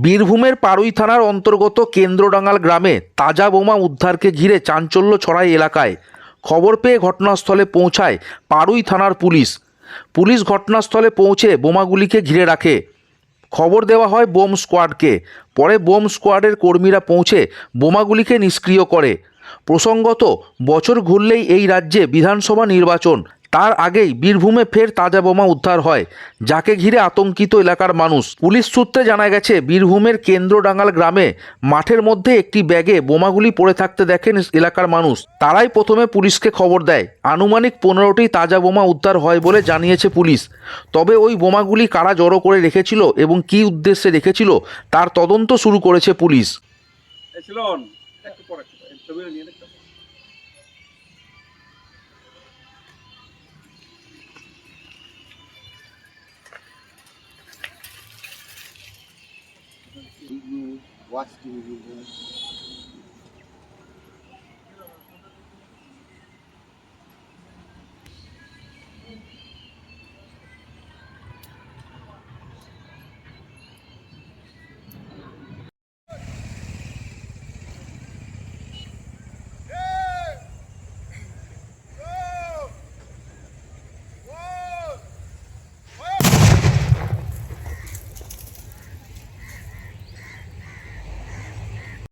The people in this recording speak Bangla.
বীরভূমের পাড়ুই থানার অন্তর্গত কেন্দ্রডাঙ্গাল গ্রামে তাজা বোমা উদ্ধারকে ঘিরে চাঞ্চল্য ছড়ায় এলাকায়। খবর পেয়ে ঘটনাস্থলে পৌঁছায় পারুই থানার পুলিশ। পুলিশ ঘটনাস্থলে পৌঁছে বোমাগুলিকে ঘিরে রাখে। খবর দেওয়া হয় বোম স্কোয়াডকে। পরে বোম স্কোয়াডের কর্মীরা পৌঁছে বোমাগুলিকে নিষ্ক্রিয় করে। প্রসঙ্গত, বছর ঘুরলেই এই রাজ্যে বিধানসভা নির্বাচন। তার আগেই বীরভূমে ফের তাজা বোমা উদ্ধার হয়। যাকে ঘিরে আতঙ্কিত এলাকার মানুষ। পুলিশ সূত্রে জানা গেছে, বীরভূমের কেন্দ্রডাঙ্গাল গ্রামে মাঠের মধ্যে একটি ব্যাগে বোমাগুলি পড়ে থাকতে দেখেন এলাকার মানুষ। তারাই প্রথমে পুলিশকে খবর দেয়। আনুমানিক পনেরোটি তাজা বোমা উদ্ধার হয় বলে জানিয়েছে পুলিশ। তবে ওই বোমাগুলি কারা জড়ো করে রেখেছিল এবং কী উদ্দেশ্যে রেখেছিল, তার তদন্ত শুরু করেছে পুলিশ। Watch TV.